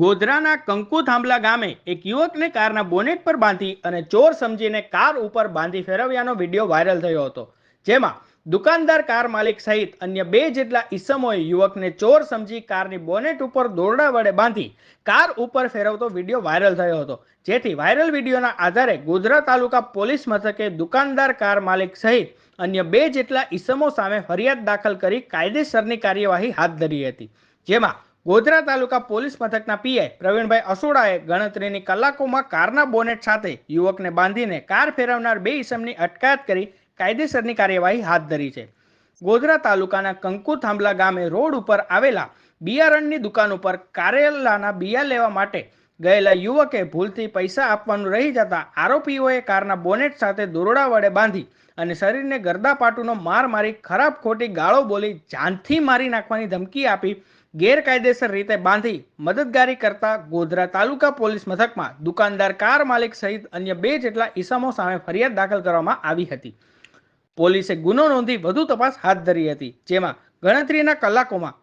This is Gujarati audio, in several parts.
ગોધરાના કંકુ થાંભલા ગામે એક યુવકને કારના બોનેટ પર બાંધી અને ચોર સમજીને કાર ઉપર બાંધી ફેરવ્યાનો વીડિયો વાયરલ થયો હતો, જેમાં દુકાનદાર કાર માલિક સહિત અન્ય બે જેટલા ઈસમોએ યુવકને ચોર સમજી કારની બોનેટ ઉપર દોરડા વડે બાંધી કાર ઉપર ફેરવતો વીડિયો વાયરલ થયો હતો. જેથી વાયરલ વિડીયોના આધારે ગોધરા તાલુકા પોલીસ મથકે દુકાનદાર કાર માલિક સહિત અન્ય બે જેટલા ઈસમો સામે ફરિયાદ દાખલ કરી કાયદેસરની કાર્યવાહી હાથ ધરી હતી, જેમાં ગોધરા તાલુકા પોલીસ મથકના પીઆઈ પ્રવીણભાઈ અસોડાએ ગણતરીની કલાકોમાં કારના બોનેટ સાથે યુવકને બાંધીને કાર ફેરવનાર બે ઇસમની અટકાયત કરી કાયદેસરની કાર્યવાહી હાથ ધરી છે. ગોધરા તાલુકાના કંકુ થાંભલા ગામે રોડ ઉપર આવેલા બિયારણની દુકાન ઉપર કારેલાના બિયા લેવા માટે ગયેલા યુવકે ભૂલથી પૈસા આપવાનું રહી જતા આરોપીઓએ કારના બોનેટ સાથે દોરડા વડે બાંધી અને શરીરને ગરદાપાટુનો માર મારી ખરાબ ખોટી ગાળો બોલી જાનથી મારી નાખવાની ધમકી આપી ગેરકાયદેસર રીતે બાંધી મદદગારી કરતા ગોધરા તાલુકા પોલીસ મથકમાં દુકાનદાર, કાર માલિક સહિત અન્ય બે જેટલા ઈસમો સામે ફરિયાદ દાખલ કરવામાં આવી હતી. પોલીસે ગુનો નોંધી વધુ તપાસ હાથ ધરી હતી, જેમાં ગણતરીના કલાકોમાં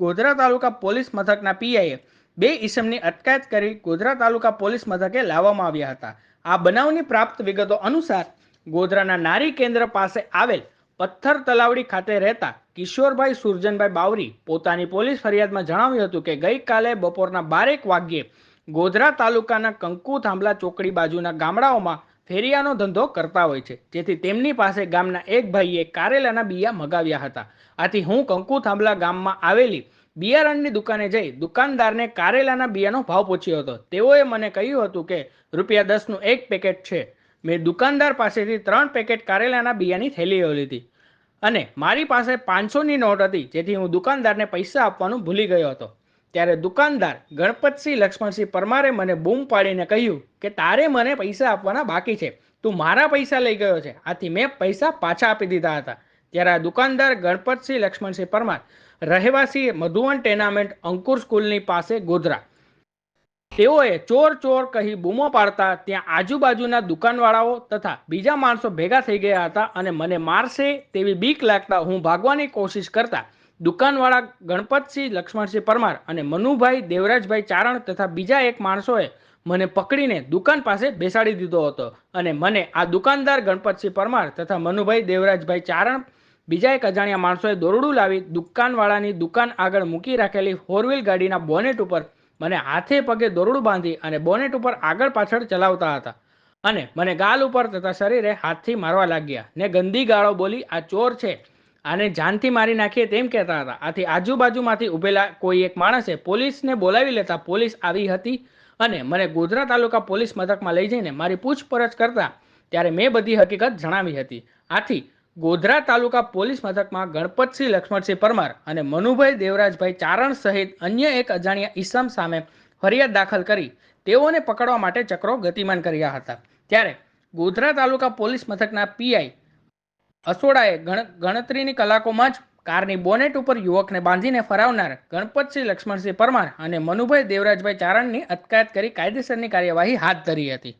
ગોધરા તાલુકા પોલીસ મથકના પીઆઈએ બે ઈસમની અટકાયત કરી ગોધરા તાલુકા પોલીસ મથકે લાવવામાં આવ્યા હતા. આ બનાવની પ્રાપ્ત વિગતો અનુસાર ગોધરાના નારી કેન્દ્ર પાસે આવેલ પથ્થર તલાવડી ખાતે રહેતા કિશોરભાઈ સુરજનભાઈ બાવરી પોતાની પોલીસ ફરિયાદમાં જણાવ્યું હતું કે ગઈકાલે બપોરના બારેક વાગ્યે ગોધરા તાલુકાના કંકુ થાંભલા ચોકડી બાજુના ગામડાઓમાં ફેરિયાનો ધંધો કરતા હોય છે. જેથી તેમની પાસે ગામના એક ભાઈએ કારેલાના બિયા મગાવ્યા હતા. આથી હું કંકુ થાંભલા ગામમાં આવેલી બિયારણની દુકાને જઈ દુકાનદારને કારેલાના બિયાનો ભાવ પૂછ્યો હતો. તેઓએ મને કહ્યું હતું કે રૂપિયા દસનું એક પેકેટ છે. મેં દુકાનદાર પાસેથી ત્રણ પેકેટ કારેલાના બિયાની થેલીઓ લીધી અને મારી પાસે પાંચસોની નોટ હતી, જેથી હું દુકાનદારને પૈસા આપવાનું ભૂલી ગયો હતો. ત્યારે દુકાનદાર ગણપતસિંહ લક્ષ્મણસિંહ પરમારે મને બૂમ પાડીને કહ્યું કે તારે મને પૈસા આપવાના બાકી છે. તું મારા પૈસા લઈ ગયો છે. આથી મેં પૈસા પાછા આપી દીધા હતા. ત્યારે આ દુકાનદાર ગણપતસિંહ લક્ષ્મણસિંહ પરમાર, રહેવાસી મધુવન ટેનામેન્ટ અંકુર સ્કૂલની પાસે ગોધરા તેઓએ ચોર ચોર કહી બૂમો પાડતા ત્યાં આજુબાજુના દુકાનવાળાઓ તથા બીજા માણસો ભેગા થઈ ગયા હતા અને મને મારશે તેવી બીક લાગતા હું ભાગવાની કોશિશ કરતા દુકાનવાળા ગણપતસિંહ, લક્ષ્મણસિંહ પરમાર અને મનુભાઈ દેવરાજભાઈ ચારણ તથા બીજા એક માણસોએ મને પકડીને દુકાન પાસે બેસાડી દીધો હતો અને મને આ દુકાનદાર ગણપતસિંહ પરમાર તથા મનુભાઈ દેવરાજભાઈ ચારણ, બીજા એક અજાણ્યા માણસોએ દોરડું લાવી દુકાનવાળાની દુકાન આગળ મૂકી રાખેલી ફોર વ્હીલ ગાડીના બોનેટ ઉપર મને હાથે પગે દોરડું બાંધી અને બોનેટ ઉપર આગળ પાછળ ચલાવતા હતા. અને મને ગાલ ઉપર તથા શરીરે હાથથી મારવા લાગ્યા. ને ગંદી ગાળો બોલી, આ ચોર છે. આને જાનથી મારી નાખીએ તેમ કહેતા હતા. આથી આજુબાજુમાંથી ઉભેલા કોઈ એક માણસે પોલીસને બોલાવી લેતા પોલીસ આવી હતી અને મને ગોધરા તાલુકા પોલીસ મથકમાં લઈ જઈને મારી પૂછપરછ કરતા ત્યારે મેં બધી હકીકત જણાવી હતી. આથી ગોધરા તાલુકા પોલીસ મથકમાં ગણપતસિંહ લક્ષ્મણસિંહ પરમાર અને મનુભાઈ દેવરાજભાઈ ચારણ સહિત અન્ય એક અજાણ્યા ઈસમ સામે ફરિયાદ દાખલ કરી તેઓને પકડવા માટે ચક્રો ગતિમાન કર્યા હતા. ત્યારે ગોધરા તાલુકા પોલીસ મથકના પીઆઈ અસોડાએ ગણ, ગણતરીની કલાકોમાં જ કારની બોનેટ ઉપર યુવકને બાંધીને ફરાવનાર ગણપતસિંહ લક્ષ્મણસિંહ પરમાર અને મનુભાઈ દેવરાજભાઈ ચારણની અટકાયત કરી કાયદેસરની કાર્યવાહી હાથ ધરી હતી.